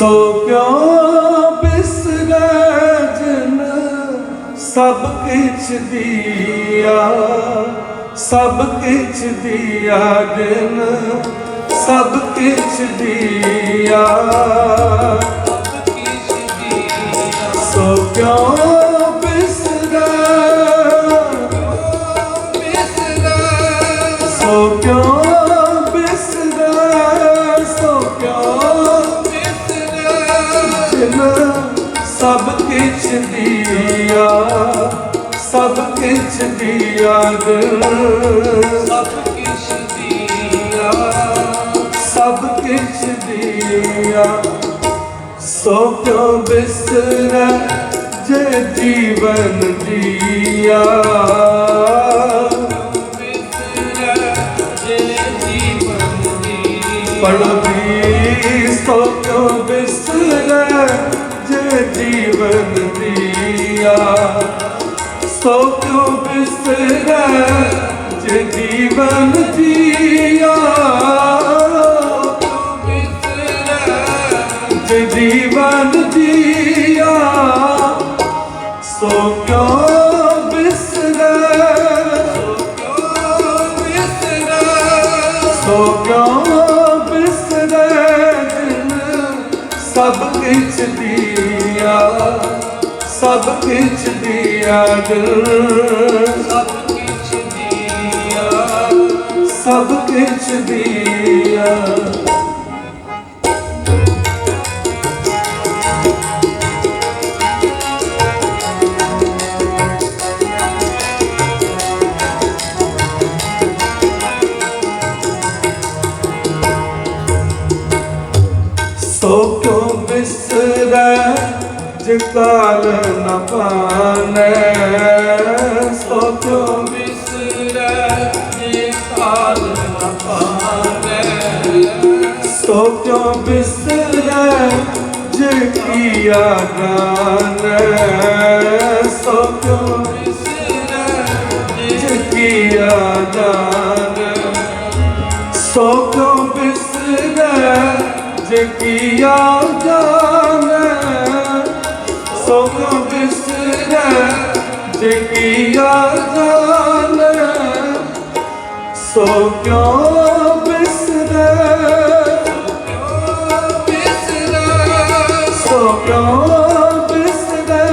ਸੋ ਕਿਉ ਬਿਸਰੈ ਜਨ? ਸਭ ਕਿਛ ਦੀਆ, ਸਭ ਕਿਛ ਦੀਆ ਜਨ। ਸਭ ਕਿਛ ਦੀਆ, ਸੋ ਕਿਉ ਦੀਆ ਸਭ ਕਿਛ ਦੀਆ ਦਿਲ ਸਭ ਕਿਛ ਦੀਆ ਸੋ ਕਿਉ ਬਿਸਰੈ ਜੇ ਜੀਵਨ ਜੀਆ ਪੜਦੀ ਸੋ ਕਿਉ ਬਿਸਰੈ ਜੇ ਜੀਵਨ ਜੀਆ ਸੋ ਕਿਉ ਬਿਸਰੈ ਜੇ ਜੀਵਨ ਜੀਆ ਜੇ ਜੀਵਨ ਜੀਆ ਸੋ ਕਿਉ ਬਿਸਰੈ ਸੋ ਕਿਉ ਬਿਸਰੈ ਸਭ ਕਿਛ ਦੀਆ। ਸਭ ਕਿਛ ਦੀਆ ਦਿਲ ਸਭ ਕਿਛ ਦੀਆ ਸੋ ਕਿਉ ਬਿਸਰੈ ਕਾਲ ਨ ਪਾਨੈ ਸੋ ਕਿਉ ਸੋ ਕਿਉ ਬਿਸਰੈ, ਜਿ ਕੀਆ ਜਾਣੈ ਸੋ ਕਿਉ ਜਿ ਕੀਆ ਜਾਣੈ। ਸੋ ਕਿਉ ਬਿਸਰੈ, ਜਿ ਕੀਆ ਜਾਣੈ ਜਿ ਕੀਆ ਸੋ ਕਿਉ ਬਿਸਰੈ ਸੋ ਕਿਉ ਬਿਸਰੈ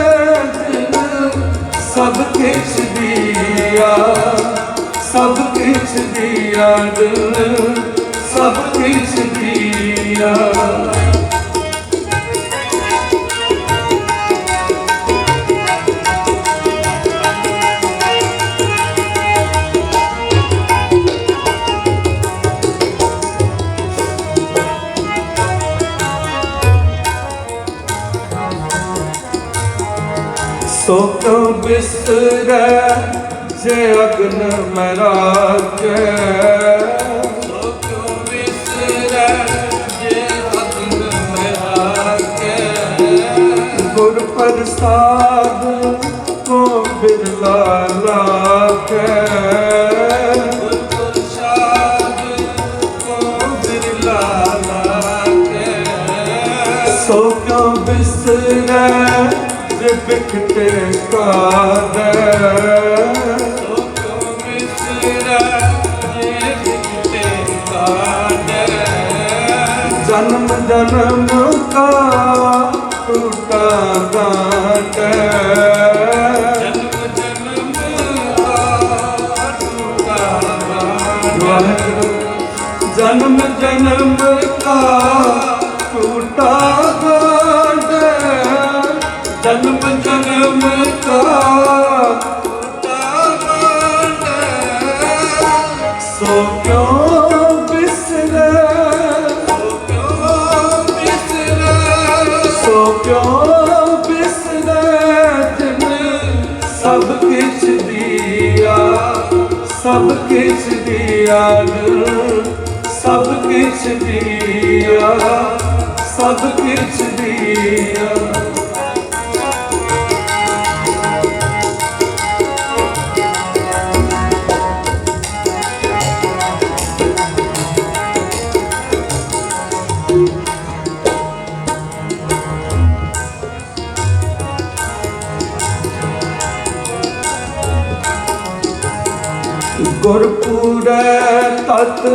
ਸਭ ਕਿਛ ਦੀਆ ਸਭ ਕਿਛ ਦੀਆ ਦਿਲ ਸਭ ਕਿਛ ਦੀਆ ਸੋ ਕਿਉ ਬਿਸਰੈ ਜੇ ਅਗਨ ਮਰਾਜੈ ਗੁਰ ਪ੍ਰਸਾਦ ਕੋ ਬਿਰਲਾ ਲਾਖੈ ਜਨਮ ਜਨਮ ਕਾ ਟੂਟਾ ਗਾਟੈ ਜਨਮ ਜਨਮ ਕਾ ਟੂਟਾ ਸਭ ਕਿਛ ਦੀਆ ਸਭ ਕਿਛ ਦੀਆ ਸਭ ਕਿਛ ਦੀਆ ਗੁਰਪੂਰੈ ਤਤ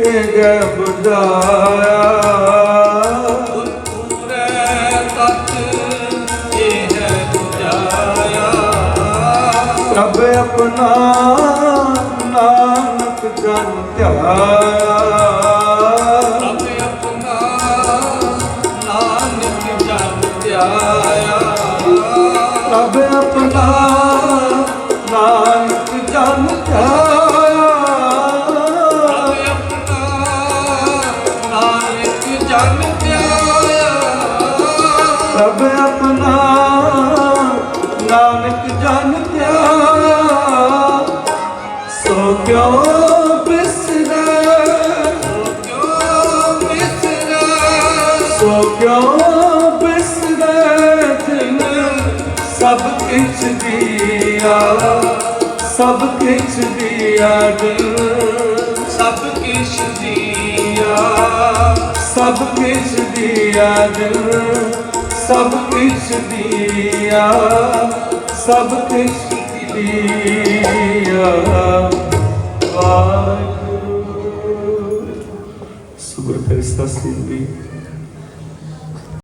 ਇਹ ਬੁਝਾਇਆ। ਪ੍ਰਭ ਆਪਣਾ ਨਾਨਕ ਜਨ ਧਿਆਇਆ। ਪ੍ਰਭ ਆਪਣਾ ਨਾਨਕ ਜਨ ਧਿਆਇਆ। ਪ੍ਰਭ ਆਪਣਾ ਨਾਨਕ ਜਨ ਧਿਆਇਆ ਆਪਣਾ, ਨਾਨਕ ਜਨ ਧਿਆਇਆ ਸੋ ਕਿਉ ਬਿਸਰੈ ਸੋ ਕਿਉਂ ਬਿਸਰੈ ਤਿਨ ਸਭ ਕਿਛ ਦਿਆ? ਸਭ ਕਿਛ ਦੀਆ ਦਿਲ। ਸਭ ਕਿਛ ਦੀਆ। ਸਭ ਕਿਛ ਦੀਆ ਦਿਲ ਸਭ ਕਿਛ ਦੀਆ ਸਭ ਕਿਛ ਦੀਆ ਵਾਹਿਗੁਰੂ। ਸੁਗਰ ਫਿਰ ਸਸਤੀ